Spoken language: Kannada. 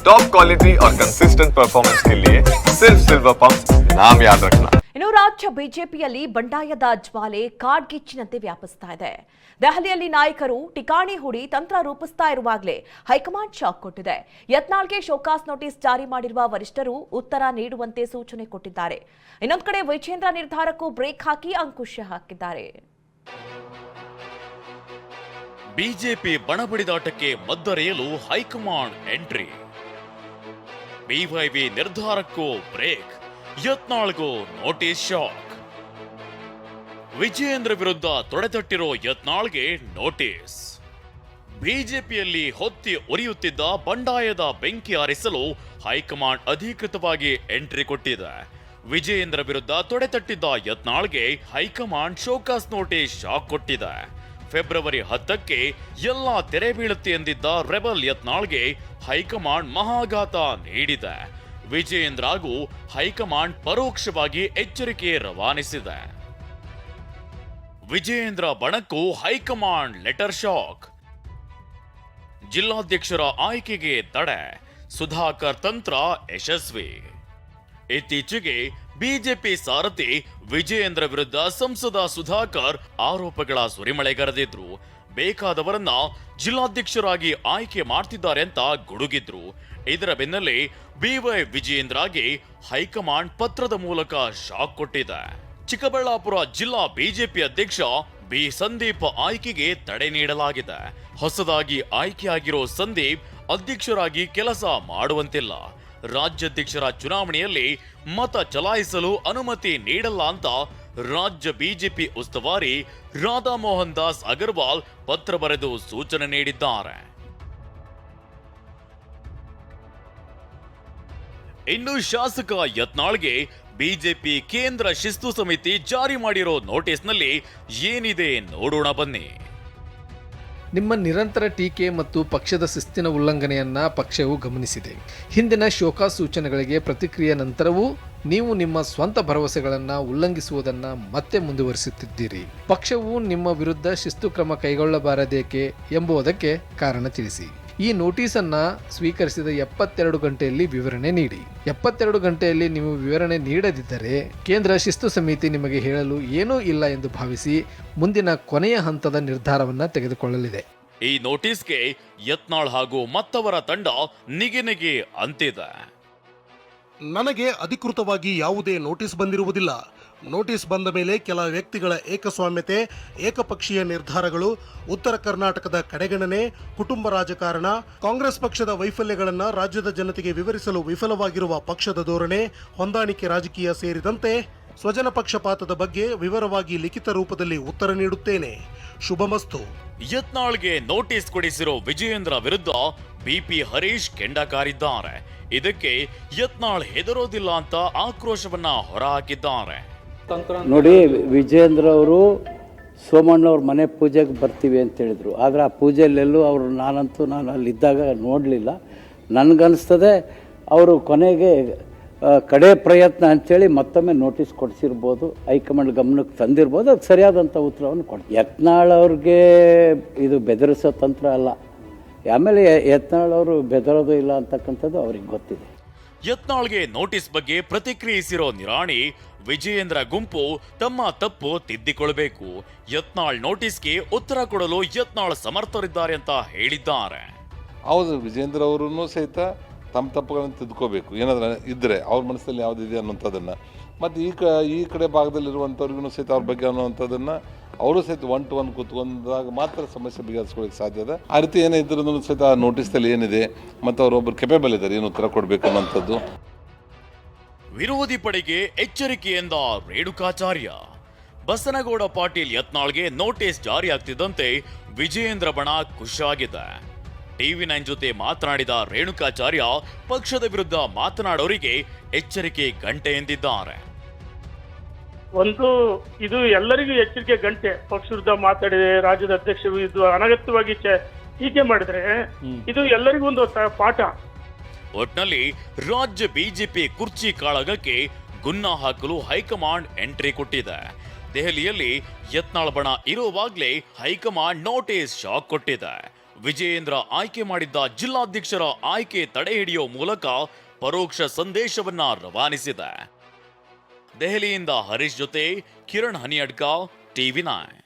टॉप क्वालिटी और कंसिस्टेंट परफॉर्मेंस के लिए सिर्फ सिल्वर पंप नाम याद रखना ಇನ್ನು ರಾಜ್ಯ ಬಿಜೆಪಿಯಲ್ಲಿ ಬಂಡಾಯದ ಜ್ವಾಲೆ ಕಾಡ್ಗಿಚ್ಚಿನಂತೆ ವ್ಯಾಪಿಸ್ತಾ ಇದೆ ದೆಹಲಿಯಲ್ಲಿ ನಾಯಕರು ಟಿಕಾಣಿ ಹೂಡಿ ತಂತ್ರ ರೂಪಿಸ್ತಾ ಇರುವಾಗಲೇ ಹೈಕಮಾಂಡ್ ಶಾಕ್ ಕೊಟ್ಟಿದೆ ಯತ್ನಾಳ್ಗೆ ಶೋಕಾಸ್ ನೋಟಿಸ್ ಜಾರಿ ಮಾಡಿರುವ ವರಿಷ್ಠರು ಉತ್ತರ ನೀಡುವಂತೆ ಸೂಚನೆ ಕೊಟ್ಟಿದ್ದಾರೆ ಇನ್ನೊಂದು ಕಡೆ ವಿಜೇಂದ್ರ ನಿರ್ಧಾರಕ್ಕೂ ಬ್ರೇಕ್ ಹಾಕಿ ಅಂಕುಶ ಹಾಕಿದ್ದಾರೆ ಬಿಜೆಪಿ ಬಣಬಡಿದಾಟಕ್ಕೆ ಮದ್ದರೆಯಲು ಹೈಕಮಾಂಡ್ ಎಂಟ್ರಿ ಬಿವೈವಿ ನಿರ್ಧಾರಕ್ಕೂ ಬ್ರೇಕ್ ಯತ್ನಾಳ್ಗೂ ನೋಟಿಸ್ ಶಾಕ್ ವಿಜಯೇಂದ್ರ ವಿರುದ್ಧ ತೊಡೆತಟ್ಟಿರೋ ಯತ್ನಾಳ್ಗೆ ನೋಟಿಸ್ ಬಿಜೆಪಿಯಲ್ಲಿ ಹೊತ್ತಿ ಉರಿಯುತ್ತಿದ್ದ ಬಂಡಾಯದ ಬೆಂಕಿ ಆರಿಸಲು ಹೈಕಮಾಂಡ್ ಅಧಿಕೃತವಾಗಿ ಎಂಟ್ರಿ ಕೊಟ್ಟಿದೆ. ವಿಜಯೇಂದ್ರ ವಿರುದ್ಧ ತೊಡೆತಟ್ಟಿದ್ದ ಯತ್ನಾಳ್ಗೆ high command show cause notice shock ಕೊಟ್ಟಿದೆ. ಫೆಬ್ರವರಿ ಹತ್ತಕ್ಕೆ ಎಲ್ಲ ತೆರೆ ಬೀಳುತ್ತೆ ಎಂದಿದ್ದ ರೆಬಲ್ ಯತ್ನಾಳ್ಗೆ ಹೈಕಮಾಂಡ್ ಮಹಾಘಾತ ನೀಡಿದೆ. ಹಾಗೂ ಹೈಕಮಾಂಡ್ ಪರೋಕ್ಷವಾಗಿ ಎಚ್ಚರಿಕೆ ರವಾನಿಸಿದೆ. ವಿಜಯೇಂದ್ರ ಬಣಕ್ಕೂ ಹೈಕಮಾಂಡ್ ಲೆಟರ್ ಶಾಕ್. ಜಿಲ್ಲಾಧ್ಯಕ್ಷರ ಆಯ್ಕೆಗೆ ತಡೆ. ಸುಧಾಕರ್ ತಂತ್ರ ಯಶಸ್ವಿ. ಇತ್ತೀಚೆಗೆ ಬಿಜೆಪಿ ಸಾರಥಿ ವಿಜಯೇಂದ್ರ ವಿರುದ್ಧ ಸಂಸದ ಸುಧಾಕರ್ ಆರೋಪಗಳ ಸುರಿಮಳೆಗರೆದಿದ್ರು ಬೇಕಾದವರನ್ನ ಜಿಲ್ಲಾಧ್ಯಕ್ಷರಾಗಿ ಆಯ್ಕೆ ಮಾಡ್ತಿದ್ದಾರೆ ಅಂತ ಗುಡುಗಿದ್ರು. ಇದರ ಬೆನ್ನಲ್ಲೇ ಬಿವೈ ವಿಜಯೇಂದ್ರಗೆ ಹೈಕಮಾಂಡ್ ಪತ್ರದ ಮೂಲಕ ಶಾಕ್ ಕೊಟ್ಟಿದೆ. ಚಿಕ್ಕಬಳ್ಳಾಪುರ ಜಿಲ್ಲಾ ಬಿಜೆಪಿ ಅಧ್ಯಕ್ಷ ಬಿ. ಸಂದೀಪ್ ಆಯ್ಕೆಗೆ ತಡೆ ನೀಡಲಾಗಿದೆ. ಹೊಸದಾಗಿ ಆಯ್ಕೆಯಾಗಿರೋ ಸಂದೀಪ್ ಅಧ್ಯಕ್ಷರಾಗಿ ಕೆಲಸ ಮಾಡುವಂತಿಲ್ಲ. ರಾಜ್ಯಾಧ್ಯಕ್ಷರ ಚುನಾವಣೆಯಲ್ಲಿ ಮತ ಚಲಾಯಿಸಲು ಅನುಮತಿ ನೀಡಲ್ಲ ಅಂತ ರಾಜ್ಯ ಬಿಜೆಪಿ ಉಸ್ತುವಾರಿ ರಾಧಾಮೋಹನ್ ದಾಸ್ ಅಗರ್ವಾಲ್ ಪತ್ರ ಬರೆದು ಸೂಚನೆ ನೀಡಿದ್ದಾರೆ. ಇನ್ನು ಶಾಸಕ ಯತ್ನಾಳ್ಗೆ ಬಿಜೆಪಿ ಕೇಂದ್ರ ಶಿಸ್ತು ಸಮಿತಿ ಜಾರಿ ಮಾಡಿರೋ ನೋಟಿಸ್ನಲ್ಲಿ ಏನಿದೆ ನೋಡೋಣ ಬನ್ನಿ. ನಿಮ್ಮ ನಿರಂತರ ಟೀಕೆ ಮತ್ತು ಪಕ್ಷದ ಶಿಸ್ತಿನ ಉಲ್ಲಂಘನೆಯನ್ನ ಪಕ್ಷವು ಗಮನಿಸಿದೆ. ಹಿಂದಿನ ಶೋಕಾ ಸೂಚನೆಗಳಿಗೆ ಪ್ರತಿಕ್ರಿಯೆ ನಂತರವೂ ನೀವು ನಿಮ್ಮ ಸ್ವಂತ ಭರವಸೆಗಳನ್ನು ಉಲ್ಲಂಘಿಸುವುದನ್ನು ಮತ್ತೆ ಮುಂದುವರಿಸುತ್ತಿದ್ದೀರಿ. ಪಕ್ಷವು ನಿಮ್ಮ ವಿರುದ್ಧ ಶಿಸ್ತು ಕ್ರಮ ಕೈಗೊಳ್ಳಬಾರದೇಕೆ ಎಂಬುದಕ್ಕೆ ಕಾರಣ ತಿಳಿಸಿ. ಈ ನೋಟಿಸನ್ನು ಸ್ವೀಕರಿಸಿದ ಎಪ್ಪತ್ತೆರಡು ಗಂಟೆಯಲ್ಲಿ ವಿವರಣೆ ನೀಡಿ. ಎಪ್ಪತ್ತೆರಡು ಗಂಟೆಯಲ್ಲಿ ನೀವು ವಿವರಣೆ ನೀಡದಿದ್ದರೆ ಕೇಂದ್ರ ಶಿಸ್ತು ಸಮಿತಿ ನಿಮಗೆ ಹೇಳಲು ಏನೂ ಇಲ್ಲ ಎಂದು ಭಾವಿಸಿ ಮುಂದಿನ ಕೊನೆಯ ಹಂತದ ನಿರ್ಧಾರವನ್ನು ತೆಗೆದುಕೊಳ್ಳಲಿದೆ. ಈ ನೋಟಿಸ್ಗೆ ಯತ್ನಾಳ್ ಹಾಗೂ ಮತ್ತವರ ತಂಡ ನಿಗೆ ನಿಗೆ ಅಂತಿದೆ. ನನಗೆ ಅಧಿಕೃತವಾಗಿ ಯಾವುದೇ ನೋಟಿಸ್ ಬಂದಿರುವುದಿಲ್ಲ. ನೋಟಿಸ್ ಬಂದ ಮೇಲೆ ಕೆಲ ವ್ಯಕ್ತಿಗಳ ಏಕಸ್ವಾಮ್ಯತೆ, ಏಕಪಕ್ಷೀಯ ನಿರ್ಧಾರಗಳು, ಉತ್ತರ ಕರ್ನಾಟಕದ ಕಡೆಗಣನೆ, ಕುಟುಂಬ ರಾಜಕಾರಣ, ಕಾಂಗ್ರೆಸ್ ಪಕ್ಷದ ವೈಫಲ್ಯಗಳನ್ನು ರಾಜ್ಯದ ಜನತೆಗೆ ವಿವರಿಸಲು ವಿಫಲವಾಗಿರುವ ಪಕ್ಷದ ಧೋರಣೆ, ಹೊಂದಾಣಿಕೆ ರಾಜಕೀಯ ಸೇರಿದಂತೆ ಸ್ವಜನ ಪಕ್ಷಪಾತದ ಬಗ್ಗೆ ವಿವರವಾಗಿ ಲಿಖಿತ ರೂಪದಲ್ಲಿ ಉತ್ತರ ನೀಡುತ್ತೇನೆ. ಶುಭಮಸ್ತು ಯತ್ನಾಳ್ಗೆ ನೋಟಿಸ್ ಕೊಡಿಸಿರೋ ವಿಜಯೇಂದ್ರ ವಿರುದ್ಧ ಬಿಪಿ ಹರೀಶ್ ಕೆಂಡ ಕಾರಿದ್ದಾರೆ ಇದಕ್ಕೆ ಯತ್ನಾಳ್ ಹೆದರೋದಿಲ್ಲ ಅಂತ ಆಕ್ರೋಶವನ್ನ ಹೊರಹಾಕಿದ್ದಾರೆ. ನೋಡಿ ವಿಜೇಂದ್ರ ಅವರು ಸೋಮಣ್ಣವ್ರ ಮನೆ ಪೂಜೆಗೆ ಬರ್ತೀವಿ ಅಂತ ಹೇಳಿದರು. ಆದರೆ ಆ ಪೂಜೆಯಲ್ಲೆಲ್ಲೂ ಅವರು ನಾನಂತೂ ನಾನು ಅಲ್ಲಿದ್ದಾಗ ನೋಡಲಿಲ್ಲ. ನನಗನ್ನಿಸ್ತದೆ ಅವರು ಕೊನೆಗೆ ಕಡೆ ಪ್ರಯತ್ನ ಅಂಥೇಳಿ ಮತ್ತೊಮ್ಮೆ ನೋಟಿಸ್ ಕೊಡಿಸಿರ್ಬೋದು, ಹೈಕಮಾಂಡ್ ಗಮನಕ್ಕೆ ತಂದಿರ್ಬೋದು, ಅದು ಸರಿಯಾದಂಥ ಉತ್ತರವನ್ನು ಕೊಡಿ, ಯತ್ನಾಳ್ ಅವ್ರಿಗೆ ಇದು ಬೆದರಿಸೋ ತಂತ್ರ ಅಲ್ಲ. ಆಮೇಲೆ ಯತ್ನಾಳ್ ಅವರು ಬೆದರೋದು ಇಲ್ಲ ಅಂತಕ್ಕಂಥದ್ದು ಅವ್ರಿಗೆ ಗೊತ್ತಿದೆ. ಯತ್ನಾಳ್ಗೆ ನೋಟಿಸ್ ಬಗ್ಗೆ ಪ್ರತಿಕ್ರಿಯಿಸಿರೋ ನಿರಾಣಿ ವಿಜಯೇಂದ್ರ ಗುಂಪು ತಮ್ಮ ತಪ್ಪು ತಿದ್ದಿಕೊಳ್ಬೇಕು ಯತ್ನಾಳ್ ನೋಟಿಸ್ಗೆ ಉತ್ತರ ಕೊಡಲು ಯತ್ನಾಳ್ ಸಮರ್ಥರಿದ್ದಾರೆ ಅಂತ ಹೇಳಿದ್ದಾರೆ. ಹೌದು ವಿಜೇಂದ್ರ ಅವರೂ ಸಹಿತ ತಮ್ಮ ತಪ್ಪುಗಳನ್ನು ತಿದ್ಕೋಬೇಕು. ಏನಾದ್ರೆ ಇದ್ದರೆ ಅವ್ರ ಮನಸ್ಸಲ್ಲಿ ಯಾವುದಿದೆ ಅನ್ನೋಂಥದ್ದನ್ನು ಮತ್ತು ಈ ಕ, ಈ ಕಡೆ ಭಾಗದಲ್ಲಿರುವಂಥವ್ರಿಗೂ ಸಹಿತ ಅವ್ರ ಬಗ್ಗೆ ಅನ್ನುವಂಥದ್ದನ್ನು ಅವರು ಸಹಿತ ಒನ್ ಟು ಒನ್ ಕೂತ್ಕೊಂಡಾಗ ಮಾತ್ರ ಸಮಸ್ಯೆ ಬಗೆಹರಿಸ್ಕೊಳ್ಳಿಕ್ಕೆ ಸಾಧ್ಯ ಇದೆ ಆ ರೀತಿ ಏನೇ ಇದ್ರೂ ಸಹಿತ ಆ ನೋಟಿಸ್ದಲ್ಲಿ ಏನಿದೆ, ಮತ್ತು ಅವರೊಬ್ಬರು ಕೆಪೇಬಲ್ ಇದ್ದಾರೆ, ಏನು ಉತ್ತರ ಕೊಡಬೇಕು ಅನ್ನೋಂಥದ್ದು ವಿರೋಧಿ ಪಡೆಗೆ ಎಚ್ಚರಿಕೆಯಿಂದ ರೇಣುಕಾಚಾರ್ಯ. ಬಸನಗೌಡ ಪಾಟೀಲ್ ಯತ್ನಾಳ್ಗೆ ನೋಟಿಸ್ ಜಾರಿಯಾಗ್ತಿದ್ದಂತೆ ವಿಜಯೇಂದ್ರ ಬಣ ಖುಷಾಗಿದೆ ಟಿವಿ ನೈನ್ ಜೊತೆ ಮಾತನಾಡಿದ ರೇಣುಕಾಚಾರ್ಯ, ಪಕ್ಷದ ವಿರುದ್ಧ ಮಾತನಾಡೋರಿಗೆ ಎಚ್ಚರಿಕೆ ಗಂಟೆ ಎಂದಿದ್ದಾರೆ ಒಂದು ಇದು ಎಲ್ಲರಿಗೂ ಎಚ್ಚರಿಕೆ ಗಂಟೆ. ಪಕ್ಷ ವಿರುದ್ಧ ಮಾತಾಡಿದೆ ರಾಜ್ಯದ ಅಧ್ಯಕ್ಷರು ಇದು ಅನಗತ್ಯವಾಗಿ ಟೀಕೆ ಮಾಡಿದ್ರೆ ಇದು ಎಲ್ಲರಿಗೂ ಒಂದು ಪಾಠ. ಒಟ್ನಲ್ಲಿ ರಾಜ್ಯ ಬಿಜೆಪಿ ಕುರ್ಚಿ ಕಾಳಗಕ್ಕೆ ಗುನ್ನ ಹಾಕಲು ಹೈಕಮಾಂಡ್ ಎಂಟ್ರಿ ಕೊಟ್ಟಿದೆ. ದೆಹಲಿಯಲ್ಲಿ ಯತ್ನಾಳ್ ಬಣ ಇರುವಾಗ್ಲೇ ಹೈಕಮಾಂಡ್ ನೋಟಿಸ್ ಶಾಕ್ ಕೊಟ್ಟಿದೆ. ವಿಜಯೇಂದ್ರ ಆಯ್ಕೆ ಮಾಡಿದ್ದ ಜಿಲ್ಲಾಧ್ಯಕ್ಷರ ಆಯ್ಕೆ ತಡೆ ಹಿಡಿಯೋ ಮೂಲಕ ಪರೋಕ್ಷ ಸಂದೇಶವನ್ನ ರವಾನಿಸಿದೆ. ದೆಹಲಿಯಿಂದ ಹರೀಶ್ ಜೊತೆ ಕಿರಣ್ ಹನಿಯಡ್ಕ ಟಿವಿ ನೈನ್.